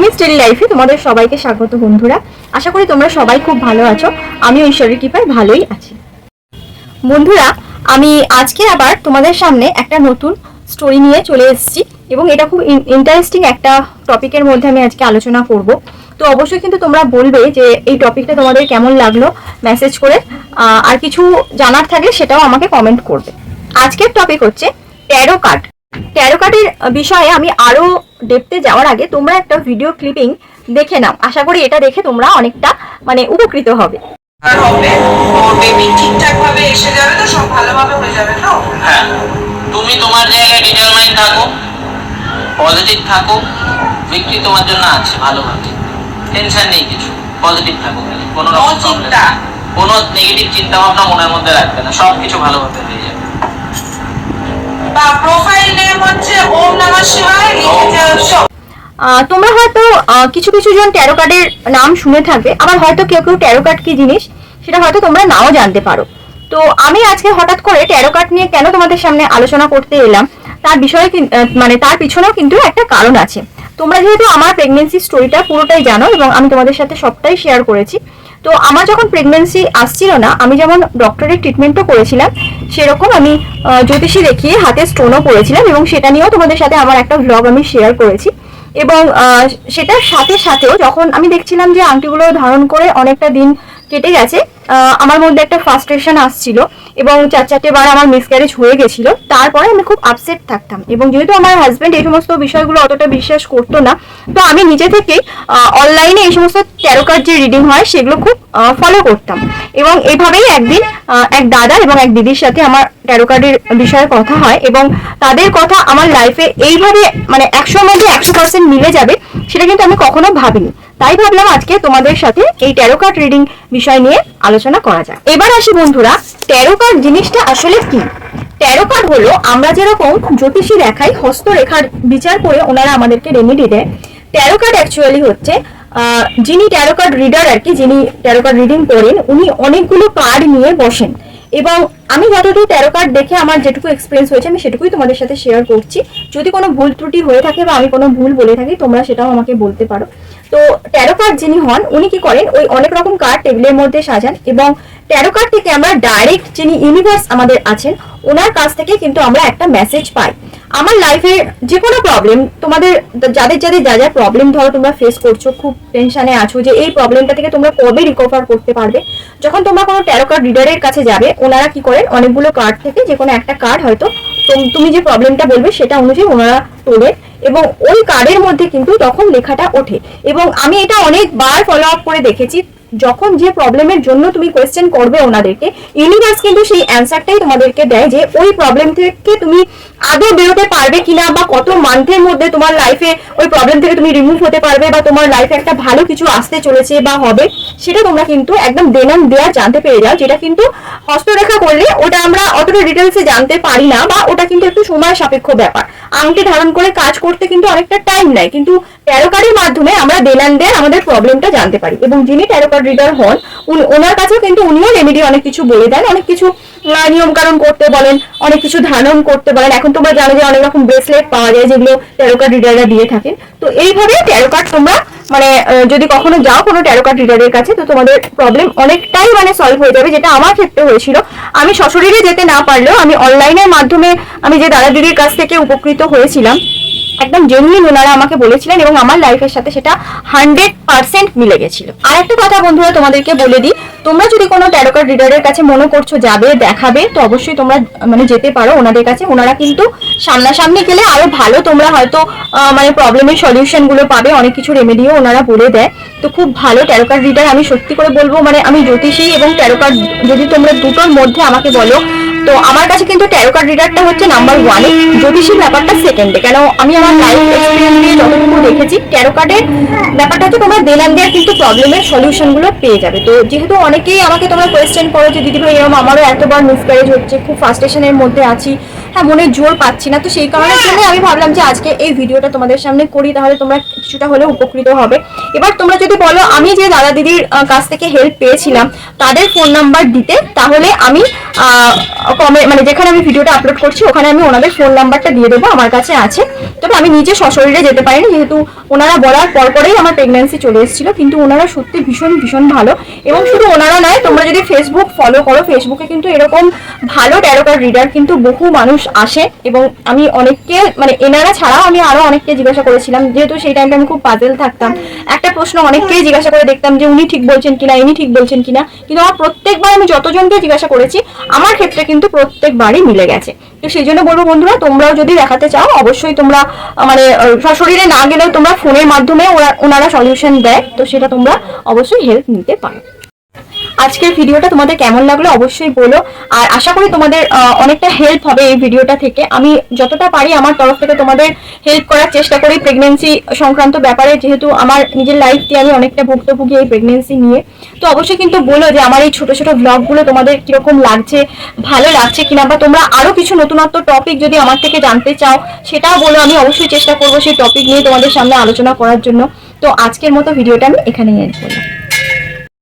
Sumi steady লাইফে তোমাদের সবাইকে স্বাগত বন্ধুরা। আশা করি তোমরা সবাই খুব ভালো আছো। আমিও ঈশ্বরের কৃপায় ভালোই আছি। বন্ধুরা, আমি আজকে আবার তোমাদের সামনে একটা নতুন স্টোরি নিয়ে চলে এসেছি এবং এটা খুব ইন্টারেস্টিং একটা টপিকের মধ্যে আমি আজকে আলোচনা করব। তো অবশ্যই কিন্তু তোমরা বলবে যে এই টপিকটা তোমাদের কেমন লাগল মেসেজ করে। আর কিছু জানার থাকলে সেটাও আমাকে কমেন্ট করবে। আজকের টপিক হচ্ছে ট্যারো কার্ড ট্যারো কার্ডের বিষয়ে আমি আরও ডেপতে যাওয়ার আগে তোমরা একটা ভিডিও ক্লিপিং দেখে নাও। আশা করি এটা দেখে তোমরা অনেকটা মানে উপকৃত হবে। হবে? ও বেবি ঠিকঠাক ভাবে এসে যাবে তো সব ভালোভাবে হয়ে যাবে তো? হ্যাঁ। তুমি তোমার জায়গায় ডিটারমাইন থাকো পজিটিভ থাকো ভিক্টরি তোমার জন্য আছে ভালো ভাবে টেনশন নেই কিছু পজিটিভ থাকো কোনো No রকম চিন্তা। কোনো নেগেটিভ চিন্তা ভাবনা মনের মধ্যে রাখবে না সব কিছু ভালোভাবে হয়ে যাবে। বা প্রোফাইল নেম হচ্ছে ওম তোমরা হয়তো কিছু কিছু জন ট্যারো কার্ডের নাম শুনে থাকবে, আবার হয়তো কেউ কেউ ট্যারো কার্ড কি জিনিস, সেটা হয়তো তোমরা নাও জানতে পারো। তো আমি আজকে হঠাৎ করে ট্যারো কার্ড নিয়ে কেন তোমাদের সামনে আলোচনা করতে এলাম, তার বিষয়ে মানে তার পিছনেও কিন্তু একটা কারণ আছে। তোমরা যেহেতু আমার প্রেগনেন্সি স্টোরিটা পুরোটাই জানো এবং আমি তোমাদের সাথে সবটাই শেয়ার করেছি, তো আমার যখন প্রেগনেন্সি আসছিল না, আমি যেমন ডক্টরের ট্রিটমেন্টও করেছিলাম, সেরকম আমি জ্যোতিষী দেখিয়ে হাতে স্টোনও করেছিলাম এবং সেটা নিয়েও তোমাদের সাথে আমার একটা ভ্লগ আমি শেয়ার করেছি। এবং সেটার সাথে সাথেও যখন আমি দেখছিলাম যে আংটিগুলো ধারণ করে অনেকটা দিন কেটে গেছে। আমার মধ্যে একটা ফ্রাস্ট্রেশন আসছিল এবং চার চারটে বার আমার মিসক্যারেজ হয়ে গেছিল। তারপরে আমি খুব আপসেট থাকতাম এবং যেহেতু আমার হাজব্যান্ড এই সমস্ত বিষয়গুলো অতটা বিশ্বাস করতো না, তো আমি নিজে থেকেই অনলাইনে এই সমস্ত ট্যারো কার্ড যে রিডিং হয় সেগুলো খুব ফলো করতাম। এবং এভাবেই একদিন এক দাদা এবং এক দিদির সাথে আমার ট্যারো কার্ডের বিষয়ে কথা হয় এবং তাদের কথা আমার লাইফে এইভাবে মানে একশোর মধ্যে একশো পার্সেন্ট মিলে যাবে, সেটা কিন্তু আমি কখনো ভাবিনি। তাই ভাবলাম আজকে তোমাদের সাথে এই ট্যারো কার্ড রিডিং বিষয় নিয়ে আলোচনা করা যায় এবার আসি বন্ধুরা ট্যারো কার্ড জিনিসটা আসলে কি? ট্যারো কার্ড হলো আমরা যেরকম জ্যোতিষী দেখাই হস্তরেখার বিচার করে ওনারা আমাদেরকে রেমেডি দেয় ট্যারো কার্ড অ্যাকচুয়ালি হচ্ছে যিনি ট্যারো কার্ড রিডার আর কি, যিনি ট্যারো কার্ড রিডিং করেন, উনি অনেকগুলো কার্ড নিয়ে বসেন। এবং আমি যতটুকু ট্যারো কার্ড দেখে আমার যেটুকু এক্সপিরিয়েন্স হয়েছে, আমি সেটুকুই তোমাদের সাথে শেয়ার করছি। যদি কোনো ভুল ত্রুটি হয়ে থাকে বা আমি কোনো ভুল বলে থাকি, তোমরা সেটাও আমাকে বলতে পারো। তো ট্যারো কার্ড যিনি হন, উনি কি করেন? ওই অনেক রকম কার্ড টেবিলের মধ্যে সাজান এবং ট্যারো কার্ড থেকে আমরা ডাইরেক্ট যিনি ইউনিভার্স আমাদের আছেন, ওনার কাছ থেকে কিন্তু আমরা একটা মেসেজ পাই। আমার লাইফে যে কোনো প্রবলেম তোমাদের যাদের যাদের যা যা প্রবলেম ধরো তোমরা ফেস করছ, খুব টেনশানে আছো যে এই প্রবলেমটা থেকে তোমরা কবে রিকভার করতে পারবে। যখন তোমরা কোনো ট্যারো কার্ড রিডারের কাছে যাবে, ওনারা কি করেন? অনেকগুলো কার্ড থেকে যে কোনো একটা কার্ড হয়তো তোম- যে প্রবলেমটা বলবে, সেটা অনুযায়ী ওনারা তোলে এবং ওই কার্ডের মধ্যে কিন্তু তখন লেখাটা ওঠে। এবং আমি এটা অনেকবার ফলো আপ করে দেখেছি, যখন যে প্রবলেমের জন্য তুমি কোয়েশ্চেন করবে ওনাদেরকে ইউনিভার্স কিন্তু সেই অ্যান্সারটাই তোমাদেরকে দেয় যে ওই প্রবলেম থেকে তুমি আদৌ বেরোতে পারবে কিনা বা কত মান্থের মধ্যে তোমার লাইফে ওই প্রবলেম থেকে তুমি রিমুভ হতে পারবে বা তোমার লাইফে একটা ভালো কিছু আসতে চলেছে বা হবে, সেটা তোমরা কিন্তু একদম দেনান দেওয়া জানতে পেরে যাও, যেটা কিন্তু হস্তরেখা করলে ওটা আমরা অতটা ডিটেলসে জানতে পারি না বা ওটা কিন্তু একটু সময় সাপেক্ষ ব্যাপার। আংটি ধারণ করে কাজ করতে কিন্তু অনেকটা টাইম নেয়। কিন্তু ট্যারো কার্ডের মাধ্যমে আমরা দেনান দেন আমাদের প্রবলেমটা জানতে পারি। এবং যিনি ট্যারো কার্ড রিডার হন ওনার কাছেও কিন্তু উনিও রেমেডি অনেক কিছু বলে দেন। অনেক কিছু নিয়ম কারণ করতে বলেন, অনেক কিছু ধারণ করতে বলেন। এখন তোমরা জানো যে অনেক রকম ব্রেসলেট পাওয়া যায় যেগুলো ট্যারো কার্ড রিডাররা দিয়ে থাকেন। তো এইভাবে ট্যারো কার্ড তোমরা মানে যদি কখনো যাও কোনো ট্যারো কার্ড রিডারের কাছে, তো তোমাদের প্রবলেম অনেকটাই মানে সলভ হয়ে যাবে, যেটা আমার ক্ষেত্রে হয়েছিল। আমি সশরীরে যেতে না পারলেও আমি অনলাইনের মাধ্যমে আমি যে দাদা দিদির কাছ থেকে উপকৃত হয়েছিলাম একদম জেনুইন ওনারা আমাকে বলেছিলেন এবং আমার লাইফের সাথে সেটা হান্ড্রেড পার্সেন্ট মিলে গেছিল। আর একটা কথা বন্ধুরা তোমাদেরকে বলে দিই, তোমরা যদি কোনো ট্যারো কার্ড রিডারের কাছে মনে করছ যাবে, দেখাবে, তো অবশ্যই তোমরা মানে যেতে পারো ওনাদের কাছে। ওনারা কিন্তু সামনাসামনি গেলে আরও ভালো তোমরা হয়তো মানে প্রবলেমের সলিউশনগুলো পাবে। অনেক কিছু রেমেডিও ওনারা বলে দেয়। তো খুব ভালো ট্যারো কার্ড রিডার আমি সত্যি করে বলব মানে আমি জ্যোতিষী এবং ট্যারো কার্ড যদি তোমরা দুটোর মধ্যে আমাকে বলো তো আমার কাছে কিন্তু ট্যারো কার্ড রিডারটা হচ্ছে নাম্বার ওয়ানে জ্যোতিষীর ব্যাপারটা সেকেন্ডে কেন আমি আমার লাইফ এক্সপিরিয়েন্স দিয়ে যতটুকু দেখেছি ট্যারো কার্ডের ব্যাপারটা হচ্ছে তোমরা দেলান দেওয়ার কিন্তু প্রবলেমের সলিউশনগুলো পেয়ে যাবে। তো যেহেতু অনেকেই আমাকে তোমরা কোয়েশ্চেন করো যে দিদি ভাই এরকম আমারও এতবার মিসক্যারেজ হচ্ছে, খুব ফার্স্টেশনের মধ্যে আছি। হ্যাঁ মনে জোর পাচ্ছি না। তো সেই কারণে জন্য আমি ভাবলাম যে আজকে এই ভিডিওটা তোমাদের সামনে করি তাহলে তোমরা কিছুটা হলেও উপকৃত হবে। এবার তোমরা যদি বলো আমি যে দাদা দিদির কাছ থেকে হেল্প পেয়েছিলাম তাদের ফোন নাম্বার দিতে তাহলে আমি কমে মানে যেখানে আমি ভিডিওটা আপলোড করছি ওখানে আমি ওনাদের ফোন নাম্বারটা দিয়ে দেবো আমার কাছে আছে। তবে আমি নিজে সশরীরে যেতে পারিনি যেহেতু ওনারা বলার পর পরেই আমার প্রেগন্যান্সি চলে এসেছিল কিন্তু ওনারা সত্যি ভীষণ ভীষণ ভালো। এবং শুধু ওনারা নয় তোমরা যদি ফেসবুক ফলো করো ফেসবুকে কিন্তু এরকম ভালো ট্যারোকার রিডার কিন্তু বহু মানুষ আসে। এবং আমি অনেককে মানে এনারা ছাড়াও আমি আরও অনেককে জিজ্ঞাসা করেছিলাম যেহেতু সেই টাইমটা আমি খুব পাজেল থাকতাম। একটা প্রশ্ন অনেককেই জিজ্ঞাসা করে দেখতাম যে উনি ঠিক বলছেন কিনা? ইনি ঠিক বলছেন কিনা? কিন্তু আমার প্রত্যেকবার আমি যতজনকে জিজ্ঞাসা করেছি আমার ক্ষেত্রে কিন্তু প্রত্যেকবারই মিলে গেছে। তো সেই জন্য বলব বন্ধুরা তোমরাও যদি দেখাতে চাও অবশ্যই তোমরা মানে আহ, সশরীরে না গেলেও তোমরা ফোনের মাধ্যমে ওরা ওনারা সলিউশন দেয় তো সেটা তোমরা অবশ্যই হেল্প নিতে পারো। আজকের ভিডিওটা তোমাদের কেমন লাগল অবশ্যই বলো। আর আশা করি তোমাদের অনেকটা হেল্প হবে এই ভিডিওটা থেকে। আমি যতটা পারি আমার তরফ থেকে তোমাদের হেল্প করার চেষ্টা করি প্রেগনেন্সি সংক্রান্ত ব্যাপারে, যেহেতু আমার নিজের লাইফ দিয়ে আমি অনেকটা ভুক্তভোগী এই প্রেগনেন্সি নিয়ে। তো অবশ্যই কিন্তু বলো যে আমার এই ছোটো ছোটো ব্লগগুলো তোমাদের কীরকম লাগছে, ভালো লাগছে কিনা, বা তোমরা আরও কিছু নতুনত্ব টপিক যদি আমার থেকে জানতে চাও, সেটাও বলো। আমি অবশ্যই চেষ্টা করব সেই টপিক নিয়ে তোমাদের সামনে আলোচনা করার জন্য। তো আজকের মতো ভিডিওটা আমি এখানেই এন্ড করলাম।